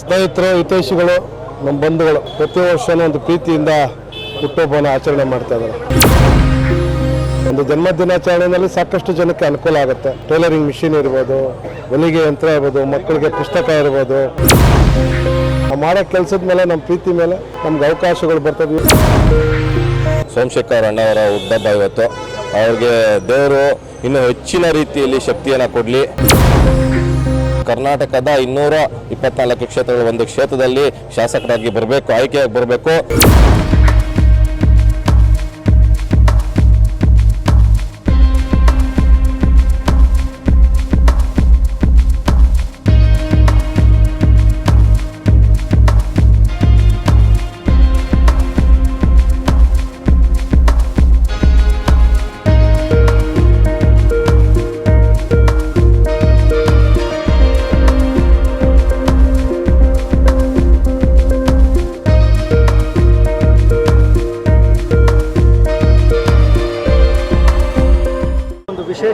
ಸ್ನೇಹಿತರು, ಹಿತೈಷಿಗಳು, ನಮ್ಮ ಬಂಧುಗಳು ಪ್ರತಿ ವರ್ಷನೂ ಒಂದು ಪ್ರೀತಿಯಿಂದ ಹುಟ್ಟುಹಬ್ಬನ ಆಚರಣೆ ಮಾಡ್ತಾ ಇದ್ದಾರೆ. ಒಂದು ಜನ್ಮ ದಿನಾಚರಣೆಯಲ್ಲಿ ಸಾಕಷ್ಟು ಜನಕ್ಕೆ ಅನುಕೂಲ ಆಗುತ್ತೆ. ಟೈಲರಿಂಗ್ ಮಿಷಿನ್ ಇರ್ಬೋದು, ಹೊಲಿಗೆ ಯಂತ್ರ ಇರ್ಬೋದು, ಮಕ್ಕಳಿಗೆ ಪುಸ್ತಕ ಇರ್ಬೋದು. ನಾವು ಮಾಡೋ ಕೆಲಸದ ಮೇಲೆ, ನಮ್ಮ ಪ್ರೀತಿ ಮೇಲೆ ನಮ್ಗೆ ಅವಕಾಶಗಳು ಬರ್ತವೆ. ಸೋಮಶೇಖರ್ ಅಣ್ಣವರ ಹುಟ್ಟಬ್ಬ ಇವತ್ತು. ಅವ್ರಿಗೆ ದೇವರು ಇನ್ನೂ ಹೆಚ್ಚಿನ ರೀತಿಯಲ್ಲಿ ಶಕ್ತಿಯನ್ನು ಕೊಡಲಿ. ಕರ್ನಾಟಕದ ಇನ್ನೂರ ಇಪ್ಪತ್ನಾಲ್ಕು ಕ್ಷೇತ್ರಗಳ ಒಂದು ಕ್ಷೇತ್ರದಲ್ಲಿ ಶಾಸಕರಾಗಿ ಬರಬೇಕು ಆಯ್ಕೆಯಾಗಿ ಬರಬೇಕು.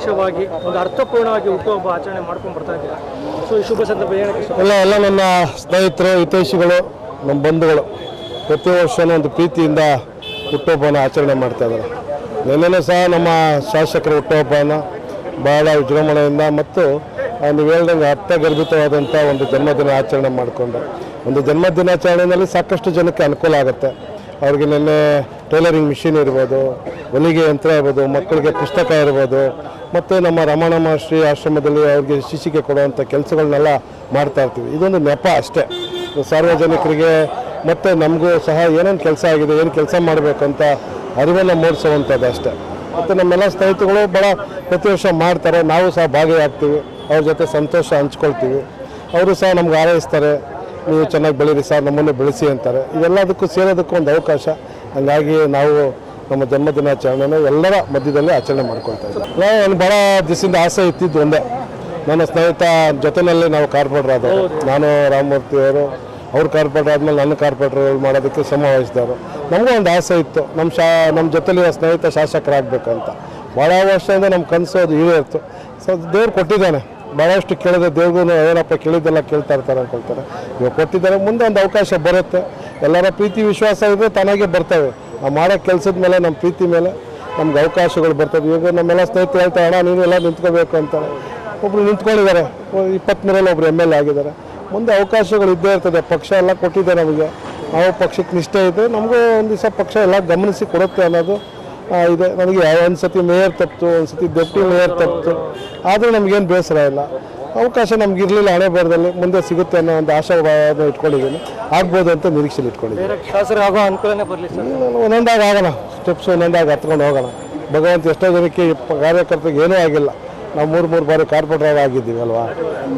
ವಿಶೇಷವಾಗಿ ಒಂದು ಅರ್ಥಪೂರ್ಣವಾಗಿ ಹುಟ್ಟುಹಬ್ಬ ಆಚರಣೆ ಮಾಡ್ಕೊಂಡು ಬರ್ತಾ ಇದ್ದೀರಾ? ಸೊ ಈ ಶುಭ ಸಂದರ್ಭ ಏನಕ್ಕೆ ಎಲ್ಲ ಎಲ್ಲ ನನ್ನ ಸ್ನೇಹಿತರು, ಹಿತೈಷಿಗಳು, ನಮ್ಮ ಬಂಧುಗಳು ಪ್ರತಿ ವರ್ಷವೂ ಒಂದು ಪ್ರೀತಿಯಿಂದ ಹುಟ್ಟುಹಬ್ಬನ ಆಚರಣೆ ಮಾಡ್ತಾ ಇದ್ದಾರೆ. ನಿನ್ನೆನೂ ಸಹ ನಮ್ಮ ಶಾಸಕರ ಹುಟ್ಟುಹಬ್ಬನ ಬಹಳ ವಿಜೃಂಭಣೆಯಿಂದ ಮತ್ತು ನೀವು ಹೇಳ್ದಂಗೆ ಅರ್ಥಗರ್ಭಿತವಾದಂಥ ಒಂದು ಜನ್ಮದಿನ ಆಚರಣೆ ಮಾಡಿಕೊಂಡು. ಒಂದು ಜನ್ಮ ದಿನಾಚರಣೆಯಲ್ಲಿ ಸಾಕಷ್ಟು ಜನಕ್ಕೆ ಅನುಕೂಲ ಆಗುತ್ತೆ. ಅವ್ರಿಗೆ ನಿನ್ನೆ ಟೈಲರಿಂಗ್ ಮಿಷಿನ್ ಇರ್ಬೋದು, ಹೊಲಿಗೆ ಯಂತ್ರ ಇರ್ಬೋದು, ಮಕ್ಕಳಿಗೆ ಪುಸ್ತಕ ಇರ್ಬೋದು ಮತ್ತು ನಮ್ಮ ರಮಣ ಮಹರ್ಷಿ ಆಶ್ರಮದಲ್ಲಿ ಅವ್ರಿಗೆ ಶಿಶಿಗೆ ಕೊಡುವಂಥ ಕೆಲಸಗಳನ್ನೆಲ್ಲ ಮಾಡ್ತಾ ಇರ್ತೀವಿ. ಇದೊಂದು ನೆಪ ಅಷ್ಟೇ. ಸಾರ್ವಜನಿಕರಿಗೆ ಮತ್ತು ನಮಗೂ ಸಹ ಏನೇನು ಕೆಲಸ ಆಗಿದೆ, ಏನು ಕೆಲಸ ಮಾಡಬೇಕಂತ ಅರಿವನ್ನು ಮೂಡಿಸುವಂಥದ್ದು ಅಷ್ಟೇ. ಮತ್ತು ನಮ್ಮೆಲ್ಲ ಸ್ನೇಹಿತರುಗಳು ಭಾಳ ಪ್ರತಿ ವರ್ಷ ಮಾಡ್ತಾರೆ. ನಾವು ಸಹ ಭಾಗಿಯಾಗ್ತೀವಿ. ಅವ್ರ ಜೊತೆ ಸಂತೋಷ ಹಂಚ್ಕೊಳ್ತೀವಿ. ಅವರು ಸಹ ನಮ್ಗೆ ಆರೈಸ್ತಾರೆ ನೀವು ಚೆನ್ನಾಗಿ ಬೆಳೀರಿ ಸರ್, ನಮ್ಮನ್ನು ಬೆಳೆಸಿ ಅಂತಾರೆ. ಇದೆಲ್ಲದಕ್ಕೂ ಸೇರೋದಕ್ಕೂ ಒಂದು ಅವಕಾಶ. ಹಂಗಾಗಿ ನಾವು ನಮ್ಮ ಜನ್ಮ ದಿನಾಚರಣೆನ ಎಲ್ಲರ ಮಧ್ಯದಲ್ಲಿ ಆಚರಣೆ ಮಾಡ್ಕೊಳ್ತಾ ಇದ್ದೀವಿ ನಾವು ಒಂದು ಭಾಳ ದಿವಸದಿಂದ ಆಸೆ ಇತ್ತಿದ್ದು ಒಂದೇ. ನನ್ನ ಸ್ನೇಹಿತ ಜೊತೆಯಲ್ಲಿ ನಾವು ಕಾರ್ಪೊರೇಟರ್ ನಾನು ರಾಮಮೂರ್ತಿ ಅವರು, ಅವ್ರು ಕಾರ್ಪೊರೇಟರ್ ಆದಮೇಲೆ ನನ್ನ ಕಾರ್ಪೊರೇಟರ್ ಮಾಡೋದಕ್ಕೆ ಶ್ರಮ ವಹಿಸಿದವರು. ನಮಗೂ ಒಂದು ಆಸೆ ಇತ್ತು. ನಮ್ಮ ಶಾ, ನಮ್ಮ ಜೊತೆಲಿರೋ ಸ್ನೇಹಿತ ಶಾಸಕರಾಗಬೇಕು ಅಂತ ಭಾಳ ವರ್ಷದಿಂದ ನಮ್ಮ ಕನಸು ಅದು ಇತ್ತು. ಸೊ, ದೇವ್ರು ಕೊಟ್ಟಿದ್ದಾನೆ. ಭಾಳಷ್ಟು ಕೇಳಿದೆ. ದೇವ್ರಿಗೂ ಏನಪ್ಪ ಕೇಳಿದ್ದೆಲ್ಲ ಕೇಳ್ತಾ ಇರ್ತಾರೆ ಅನ್ಕೊಳ್ತಾರೆ ಇವಾಗ ಕೊಟ್ಟಿದ್ದಾರೆ. ಮುಂದೆ ಒಂದು ಅವಕಾಶ ಬರುತ್ತೆ. ಎಲ್ಲರ ಪ್ರೀತಿ, ವಿಶ್ವಾಸ ಇದ್ದರೆ ತಾನಾಗೆ ಬರ್ತವೆ. ನಾವು ಮಾಡೋ ಕೆಲಸದ ಮೇಲೆ ನಮ್ಮ ಪ್ರೀತಿ ಮೇಲೆ ನಮ್ಗೆ ಅವಕಾಶಗಳು ಬರ್ತವೆ. ಇವಾಗ ನಮ್ಮೆಲ್ಲ ಸ್ನೇಹಿತರು ಹೇಳ್ತಾರೆ ಅಣ್ಣ ನೀವೆಲ್ಲ ನಿಂತ್ಕೋಬೇಕು ಅಂತಾರೆ. ಒಬ್ರು ನಿಂತ್ಕೊಂಡಿದ್ದಾರೆ ಇಪ್ಪತ್ತ್ಮೂರಲ್ಲಿ ಒಬ್ರು ಎಂ ಎಲ್ ಎ ಆಗಿದ್ದಾರೆ. ಮುಂದೆ ಅವಕಾಶಗಳು ಇದ್ದೇ ಇರ್ತದೆ ಪಕ್ಷ ಎಲ್ಲ ಕೊಟ್ಟಿದೆ ನಮಗೆ. ನಾವು ಪಕ್ಷಕ್ಕೆ ನಿಷ್ಠೆ ಇದೆ ನಮಗೂ ಒಂದು ದಿವಸ ಪಕ್ಷ ಎಲ್ಲ ಗಮನಿಸಿ ಕೊಡುತ್ತೆ ಅನ್ನೋದು ಆ, ಇದೆ. ನನಗೆ ಒಂದು ಸತಿ ಮೇಯರ್ ತಪ್ಪಿತು ಒಂದು ಸತಿ ಡೆಪ್ಟಿ ಮೇಯರ್ ತಪ್ಪಿತು ಆದರೂ ನಮಗೇನು ಬೇಸರ ಇಲ್ಲ. ಅವಕಾಶ ನಮ್ಗೆ ಇರಲಿಲ್ಲ ಹಣೆ ಬರದಲ್ಲಿ ಮುಂದೆ ಸಿಗುತ್ತೆ ಅನ್ನೋ ಒಂದು ಆಶಾಭಾವ ಇಟ್ಕೊಂಡಿದ್ದೀನಿ. ಆಗ್ಬೋದು ಅಂತ ನಿರೀಕ್ಷೆಲಿ ಇಟ್ಕೊಂಡಿದ್ದೀನಿ. ಶಾಸಕರು ಆಗೋ ಅನುಕೂಲನೇ ಬರಲಿ ಸರ್? ಒಂದೊಂದಾಗ ಆಗೋಣ ಸ್ಟೆಪ್ಸ್ ಒಂದೊಂದಾಗ ಹತ್ಕೊಂಡು ಹೋಗೋಣ ಭಗವಂತ ಎಷ್ಟೋ ಜನಕ್ಕೆ ಕಾರ್ಯಕರ್ತರಿಗೆ ಏನೂ ಆಗಿಲ್ಲ. ನಾವು ಮೂರು ಮೂರು ಬಾರಿ ಕಾರ್ಪೊರೇಟರ್ ಆಗಿದ್ದೀವಿ ಅಲ್ವಾ?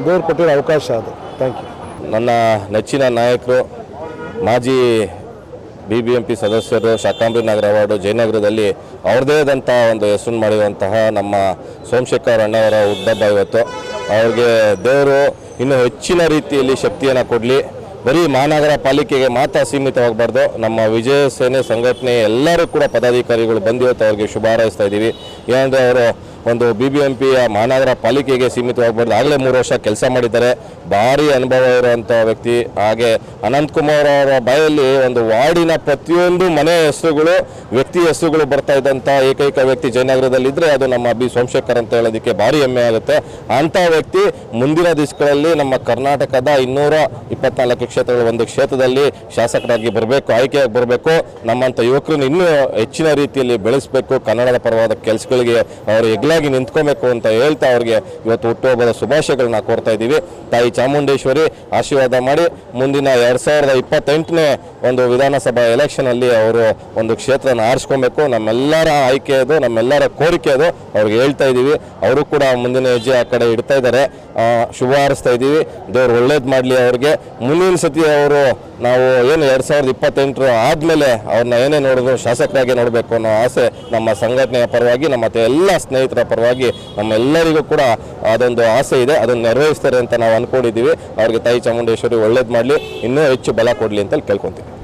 ದೂರು ಕೊಟ್ಟಿರೋ ಅವಕಾಶ ಅದು. ಥ್ಯಾಂಕ್ ಯು ನನ್ನ ನೆಚ್ಚಿನ ನಾಯಕರು ಮಾಜಿ ಬಿ ಬಿ ಎಂ ಪಿ ಸದಸ್ಯರು ಶಾಕಾಂಬರಿ ನಗರ ವಾರ್ಡು ಜಯನಗರದಲ್ಲಿ ಅವ್ರದೇ ಆದಂಥ ಒಂದು ಹೆಸರು ಮಾಡಿರುವಂತಹ ನಮ್ಮ ಸೋಮಶೇಖರ್ ಅಣ್ಣವರ ಹುಟ್ಟಬ್ಬ ಇವತ್ತು. ಅವ್ರಿಗೆ ದೇವರು ಇನ್ನೂ ಹೆಚ್ಚಿನ ರೀತಿಯಲ್ಲಿ ಶಕ್ತಿಯನ್ನು ಕೊಡಲಿ. ಬರೀ ಮಹಾನಗರ ಪಾಲಿಕೆಗೆ ಮಾತ್ರ ಸೀಮಿತವಾಗಬಾರ್ದು. ನಮ್ಮ ವಿಜಯ ಸೇನೆ ಸಂಘಟನೆ ಎಲ್ಲರೂ ಕೂಡ ಪದಾಧಿಕಾರಿಗಳು ಬಂದಿವತ್ತು ಅವ್ರಿಗೆ ಶುಭ ಹಾರೈಸ್ತಾ ಇದ್ದೀವಿ. ಏನಂದರೆ ಅವರು ಒಂದು ಬಿ ಬಿ ಎಂ ಪಿಯ ಮಹಾನಗರ ಪಾಲಿಕೆಗೆ ಸೀಮಿತವಾಗಬಾರ್ದು ಆಗಲೇ ಮೂರು ವರ್ಷ ಕೆಲಸ ಮಾಡಿದ್ದಾರೆ. ಭಾರಿ ಅನುಭವ ಇರುವಂಥ ವ್ಯಕ್ತಿ. ಹಾಗೆ ಅನಂತಕುಮಾರ್ ಅವರ ಬಾಯಲ್ಲಿ ಒಂದು ವಾರ್ಡಿನ ಪ್ರತಿಯೊಂದು ಮನೆ ಹೆಸರುಗಳು, ವ್ಯಕ್ತಿ ಹೆಸರುಗಳು ಬರ್ತಾ ಇದ್ದಂಥ ಏಕೈಕ ವ್ಯಕ್ತಿ ಜಯನಗರದಲ್ಲಿದ್ದರೆ ಅದು ನಮ್ಮ ಬಿ ಸೋಮಶೇಖರ್ ಅಂತ ಹೇಳೋದಕ್ಕೆ ಭಾರಿ ಹೆಮ್ಮೆ ಆಗುತ್ತೆ. ಅಂಥ ವ್ಯಕ್ತಿ ಮುಂದಿನ ದಿವಸಗಳಲ್ಲಿ ನಮ್ಮ ಕರ್ನಾಟಕದ ಇನ್ನೂರ ಇಪ್ಪತ್ನಾಲ್ಕು ಕ್ಷೇತ್ರಗಳ ಒಂದು ಕ್ಷೇತ್ರದಲ್ಲಿ ಶಾಸಕರಾಗಿ ಬರಬೇಕು, ಆಯ್ಕೆಯಾಗಿ ಬರಬೇಕು. ನಮ್ಮಂಥ ಯುವಕರನ್ನು ಇನ್ನೂ ಹೆಚ್ಚಿನ ರೀತಿಯಲ್ಲಿ ಬೆಳೆಸಬೇಕು. ಕನ್ನಡದ ಪರವಾದ ಕೆಲಸಗಳಿಗೆ ಅವರು ಎಗ್ಲಾಗಿ ನಿಂತ್ಕೋಬೇಕು ಅಂತ ಹೇಳ್ತಾ ಅವ್ರಿಗೆ ಇವತ್ತು ಹುಟ್ಟುಹಬ್ಬದ ಶುಭಾಶಯಗಳನ್ನ ಕೋರ್ತಾ ಇದ್ದೀವಿ. ತಾಯಿ ಚಾಮುಂಡೇಶ್ವರಿ ಆಶೀರ್ವಾದ ಮಾಡಿ ಮುಂದಿನ ಎರಡು ಸಾವಿರದ ಇಪ್ಪತ್ತೆಂಟನೇ ಒಂದು ವಿಧಾನಸಭಾ ಎಲೆಕ್ಷನಲ್ಲಿ ಅವರು ಒಂದು ಕ್ಷೇತ್ರನ ಆರಿಸ್ಕೊಬೇಕು. ನಮ್ಮೆಲ್ಲರ ಆಯ್ಕೆ ಅದು, ನಮ್ಮೆಲ್ಲರ ಕೋರಿಕೆ ಅದು. ಅವ್ರಿಗೆ ಹೇಳ್ತಾ ಇದ್ದೀವಿ. ಅವರು ಕೂಡ ಮುಂದಿನ ಹೆಜ್ಜೆ ಆ ಕಡೆ ಇಡ್ತಾ ಇದ್ದಾರೆ. ಶುಭ ಹಾರಿಸ್ತಾ ಇದ್ದೀವಿ. ದೇವ್ರು ಒಳ್ಳೇದು ಮಾಡಲಿ ಅವ್ರಿಗೆ. ಮುಂದಿನ ಸತಿ ಅವರು ನಾವು ಏನು ಎರಡು ಸಾವಿರದ ಇಪ್ಪತ್ತೆಂಟರ ಆದಮೇಲೆ ಅವ್ರನ್ನ ಏನೇ ನೋಡಿದ್ರು ಶಾಸಕರಾಗಿ ನೋಡಬೇಕು ಅನ್ನೋ ಆಸೆ ನಮ್ಮ ಸಂಘಟನೆಯ ಪರವಾಗಿ, ನಮ್ಮ ಎಲ್ಲ ಸ್ನೇಹಿತರ ಪರವಾಗಿ ನಮ್ಮೆಲ್ಲರಿಗೂ ಕೂಡ ಅದೊಂದು ಆಸೆ ಇದೆ. ಅದನ್ನು ನೆರವೇರಿಸ್ತಾರೆ ಅಂತ ನಾವು ಅಂದ್ಕೊಂಡಿದ್ದೀವಿ ಅವ್ರಿಗೆ ತಾಯಿ ಚಾಮುಂಡೇಶ್ವರಿ ಒಳ್ಳೇದು ಮಾಡಲಿ. ಇನ್ನೂ ಹೆಚ್ಚು ಬಲ ಕೊಡಲಿ ಅಂತ ಕೇಳ್ಕೊತೀವಿ.